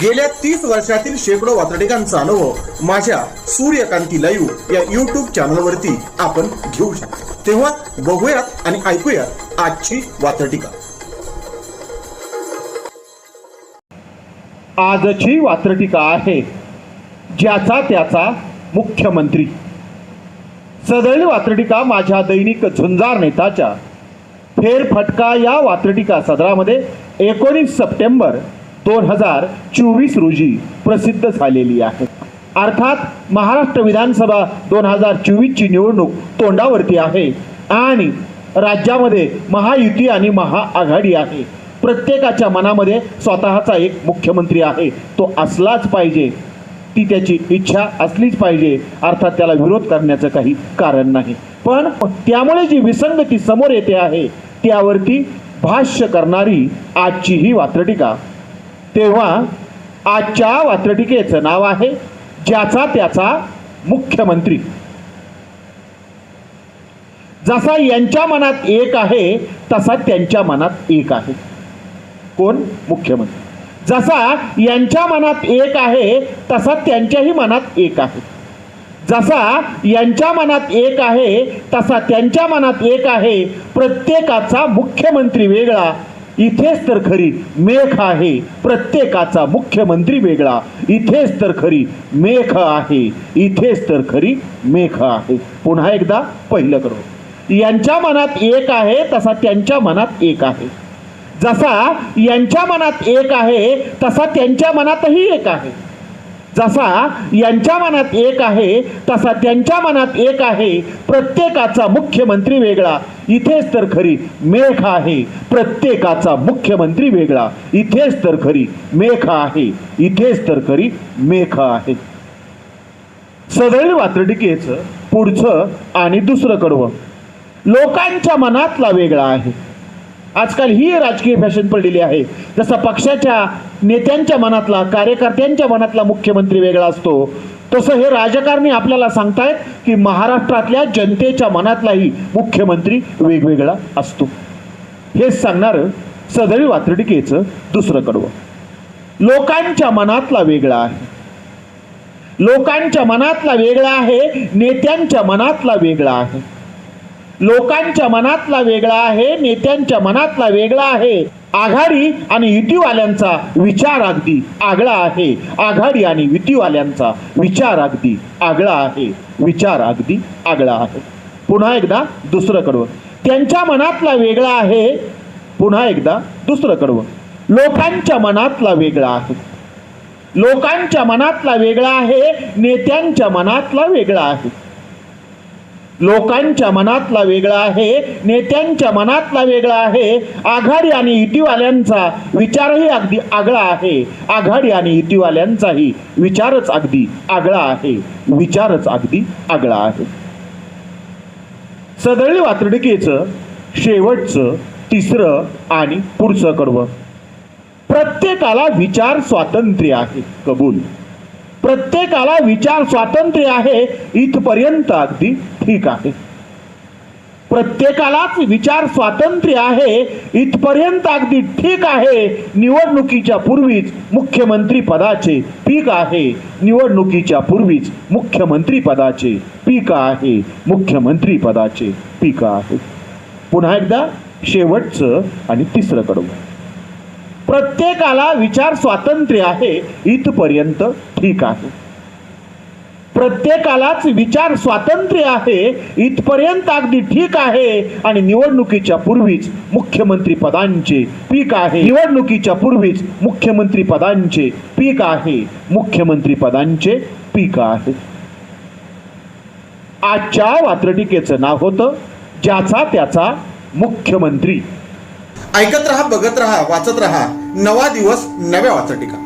गेल्या तीस वर्षातील शेकडो वातडिकांचा अनुभव माझ्या सूर्यकांती लाईव्ह या युट्यूब चॅनलवरती आपण घेऊ शकतो. तेव्हा बघूयात आणि ऐकूयात आजची वातडिका आजची वात्रटिका आहे ज्याचा त्याचा मुख्यमंत्री. सदळी वात्रटिका माझ्या दैनिक झुंजार नेताच्या. फेरफटका या वात्रटिका सदरामध्ये एकोणीस सप्टेंबर दोन हजार चोवीस रोजी प्रसिद्ध झालेली आहे. अर्थात महाराष्ट्र विधानसभा दोन हजार चोवीसची निवडणूक तोंडावरती आहे आणि राज्यामध्ये महायुती आणि महाआघाडी आहे. प्रत्येकाच्या मनामध्ये स्वतःचा एक मुख्यमंत्री आहे. तो असलाच पाहिजे. ती त्याची इच्छा असलीच पाहिजे. अर्थात त्याला विरोध करण्याचं काही कारण नाही. पण त्यामुळे जी विसंगती समोर येते आहे त्यावरती भाष्य करणारी आजची ही वात्रटिका तेव्हा आजच्या वात्रटिकेचं नाव आहे ज्याचा त्याचा मुख्यमंत्री. जसा यांच्या मनात एक आहे तसा त्यांच्या मनात एक आहे. कोण? मुख्यमंत्री. जसा यांच्या मनात एक आहे तसा त्यांच्याही मनात एक आहे. जसा यांच्या मनात एक आहे तसा त्यांच्या मनात एक आहे प्रत्येकाचा मुख्यमंत्री वेगळा इथेच तर खरी मेघ आहे प्रत्येकाचा मुख्यमंत्री वेगळा. इथेच तर खरी मेघ आहे इथेच तर खरी मेघ आहे. पुन्हा एकदा पहिलं करू. यांच्या मनात एक आहे तसा त्यांच्या मनात एक आहे. जसा यांच्या मनात एक आहे तसा त्यांच्या मनातही एक आहे. जसा यांच्या मनात एक आहे तसा त्यांच्या मनात एक आहे. प्रत्येकाचा मुख्यमंत्री वेगळा. इथेच तर खरी मेघ आहे. प्रत्येकाचा मुख्यमंत्री वेगळा. इथेच तर खरी मेघ आहे. इथेच तर खरी मेघ आहे. सदैव वात्रटिकेचं पुढचं आणि दुसरं कडवं. लोकांच्या मनातला वेगळा आहे. आजकाल ही राजकीय फॅशन पडलेली आहे. जसं पक्षाच्या नेत्यांच्या मनातला कार्यकर्त्यांच्या मनातला मुख्यमंत्री वेगळा असतो तसं हे राजकारणी आपल्याला सांगतायत की महाराष्ट्रातल्या जनतेच्या मनातलाही मुख्यमंत्री वेगवेगळा असतो. हेच सांगणारं सदैव वात्रटिकेचं दुसरं कडवं. लोकांच्या मनातला वेगळा आहे. लोकांच्या मनातला वेगळा आहे नेत्यांच्या मनातला वेगळा आहे. लोकांच्या मनातला वेगळा आहे नेत्यांच्या मनातला वेगळा आहे. आघाडी आणि युतीवाल्यांचा विचार अगदी आगळा आहे. आघाडी आणि युतीवाल्यांचा विचार अगदी आगळा आहे. विचार अगदी आगळा आहे. पुन्हा एकदा दुसरं कडवं त्यांच्या मनातला वेगळा आहे. पुन्हा एकदा दुसरं कडवं लोकांच्या मनातला वेगळा आहे. लोकांच्या मनातला वेगळा आहे. नेत्यांच्या मनातला वेगळा आहे. लोकांच्या मनातला वेगळा आहे नेत्यांच्या मनातला वेगळा आहे आघाडी आणि युतीवाल्यांचा विचारही अगदी आगळा आहे. आघाडी आणि युतीवाल्यांचाही विचारच अगदी आगळा आहे. विचारच अगदी आगळा आहे. सदळी वातडिकेचं शेवटचं तिसरं आणि पुढचं कडवं. प्रत्येकाला विचार स्वातंत्र्य आहे कबूल. प्रत्येकाला विचार स्वातंत्र्य आहे इथपर्यंत अगदी ठीक आहे. प्रत्येकालाच विचार स्वातंत्र्य आहे इथपर्यंत अगदी ठीक आहे. निवडणुकीच्या पूर्वीच मुख्यमंत्री पदाचे पीक आहे. निवडणुकीच्या पूर्वीच मुख्यमंत्री पदाचे पीक आहे. मुख्यमंत्री पदाचे पीक आहे. पुन्हा एकदा शेवटचं आणि तिसरं कडवं प्रत्येकाला विचार स्वातंत्र्य आहे इथपर्यंत ठीक आहे. प्रत्येकालाच विचार स्वातंत्र्य आहे इथपर्यंत अगदी ठीक आहे. आणि निवडणुकीच्या पूर्वीच मुख्यमंत्री पदांचे पीक आहे. निवडणुकीच्या पूर्वीच मुख्यमंत्री पदांचे पीक आहे. मुख्यमंत्री पदांचे पीक आहे. आजच्या वात्रटिकेचं नाव होतं ज्याचा त्याचा मुख्यमंत्री. ऐकत रहा बघत रहा वाचत रहा. नवा दिवस नव्या वाचटिका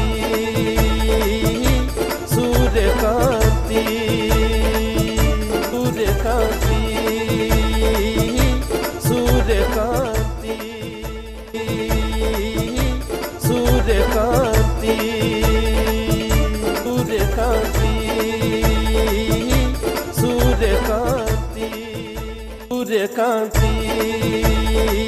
কাঁদি